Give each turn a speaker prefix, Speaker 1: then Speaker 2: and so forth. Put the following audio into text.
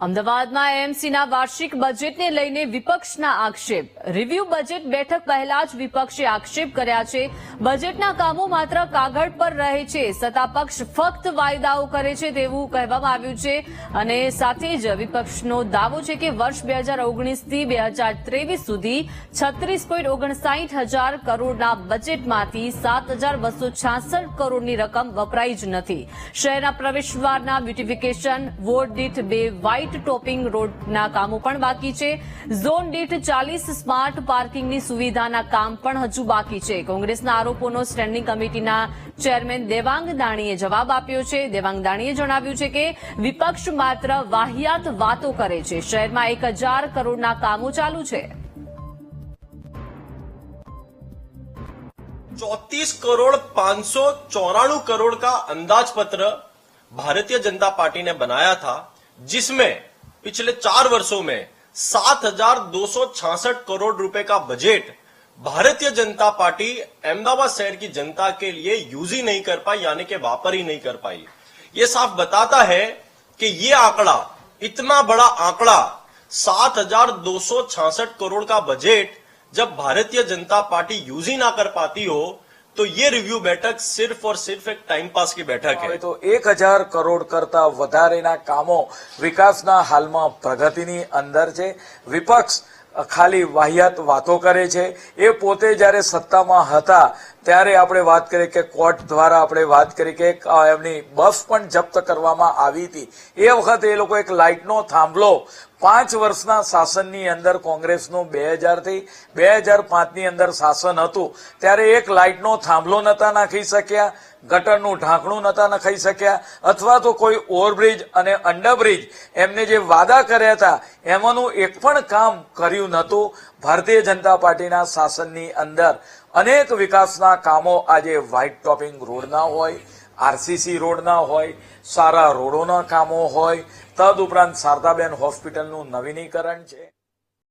Speaker 1: અમદાવાદમાં એએમસીના વાર્ષિક બજેટને લઈને વિપક્ષના આક્ષેપ. રિવ્યુ બજેટ બેઠક પહેલા જ વિપક્ષે આક્ષેપ કર્યા છે. બજેટના કામો માત્ર કાગળ પર રહે છે. સત્તાપક્ષ ફક્ત વાયદાઓ કરે છે તેવું કહેવામાં આવ્યું છે. અને સાથે જ વિપક્ષનો દાવો છે કે વર્ષ બે હજાર ઓગણીસથી બે હજાર ત્રેવીસ સુધી છત્રીસ પોઈન્ટ ઓગણસાઠ હજાર કરોડના બજેટમાંથી સાત હજાર બસો છાસઠ કરોડની રકમ વપરાઈ જ નથી. શહેરના પ્રવેશદ્વારના બ્યુટિફિકેશન, વોર્ડ દીઠ બે વ્હાઇટ ટોપિંગ રોડના કામો પણ બાકી છે ઝોન દીઠ ચાલીસ સ્માર્ટ પાર્કિંગની સુવિધાના કામ પણ હજુ બાકી છે કોંગ્રેસના આરોપોનો સ્ટેન્ડિંગ કમિટીના ચેરમેન દેવાંગ દાણીએ જવાબ આપ્યો છે દેવાંગ દાણીએ જણાવ્યું છે કે વિપક્ષ માત્ર વાહિયાત વાતો કરે છે શહેરમાં એક હજાર કરોડના કામો ચાલુ છે
Speaker 2: चौतीस करोड़ पांच सौ चौराणु करोड़ का अंदाज पत्र भारतीय जनता पार्टी ने बनाया था जिसमें पिछले चार वर्षों में सात हज़ार दो सौ छियासठ करोड़ रुपए का बजट भारतीय जनता पार्टी अहमदाबाद शहर की जनता के लिए यूज़ ही नहीं कर पाई, यानी कि वापर ही नहीं कर पाई। ये साफ़ बताता है कि ये आंकड़ा, इतना बड़ा आंकड़ा सात हज़ार दो सौ छियासठ करोड़ का बजट जब भारतीय जनता पार्टी यूज़ ही ना कर पाती हो तो ये रिव्यू बैठक सिर्फ और सिर्फ एक टाइम पास की बैठक है
Speaker 3: હવે તો એક હજાર કરોડ કરતા વધારેના કામો વિકાસના હાલમાં પ્રગતિની અંદર છે વિપક્ષ ખાલી વાહિયાત વાતો કરે છે એ પોતે જ્યારે સત્તામાં હતા ત્યારે આપણે વાત કરી કે કોર્ટ દ્વારા આપણે વાત કરી કે એમની બસ પણ જપ્ત કરવામાં આવી હતી. એ વખતે એ લોકો એક લાઇટનો થાંભલો પાંચ વર્ષના શાસનની અંદર કોંગ્રેસનું બે હજારથી બે હજાર પાંચની અંદર શાસન હતું. ત્યારે એક લાઇટનો થાંભલો નહોતા નાખી શક્યા, ગટરનું ઢાંકણું નહોતા નખાઈ શક્યા, અથવા તો કોઈ ઓવરબ્રિજ અને અંડરબ્રિજ એમને જે વાદા કર્યા હતા, એમાંનું એક પણ કામ કર્યું નહોતું ભારતીય જનતા પાર્ટીના શાસનની અંદર અનેક વિકાસના કામો આજે વ્હાઇટ ટોપિંગ રોડના હોય, આરસીસી રોડના હોય, સારા રોડોના કામો હોય, તદ ઉપરાંત શારદાબેન હોસ્પિટલનું નવીનીકરણ છે.